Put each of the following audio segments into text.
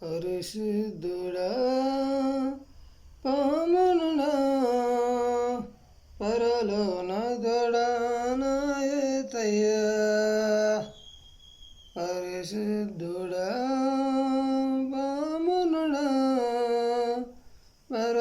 పరిశుద్ధుడా పామునుడా పరలోన దొడానాయతయ్యా పరిశుద్ధుడా పామునుడా పర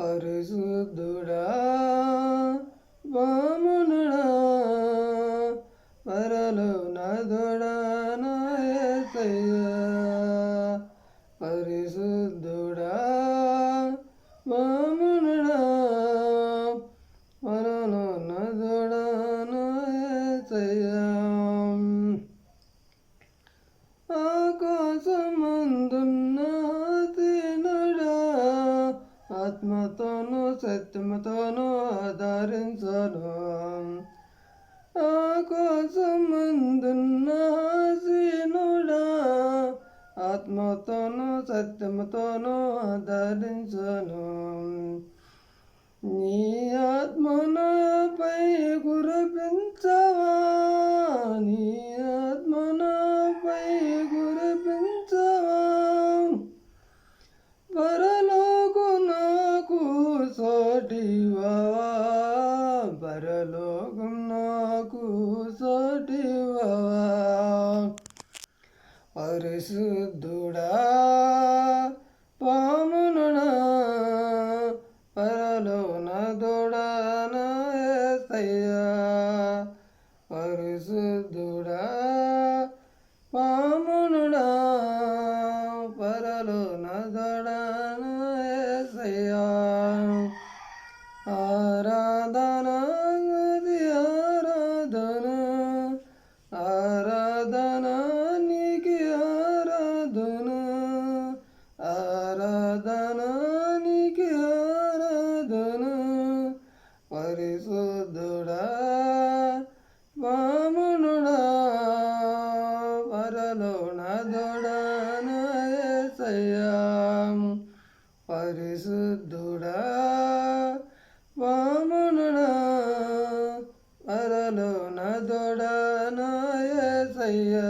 పరిశుద్ధుడా వామునుడా వరలు నదుడా నాయ ఆత్మతోను సత్యముతోను ఆదరించను ఆకాశమందున్న సీనుడా ఆత్మతోను సత్యముతోను ఆదరించను నీ ఆత్మనా పరిశుద్ధుడా పామునునా పరలోన దొడనాయ్యా పరిశుద్ధుడా పాము పరిశుద్ధుడా వామునునా వరలో నదుడా నాయ సయ్యా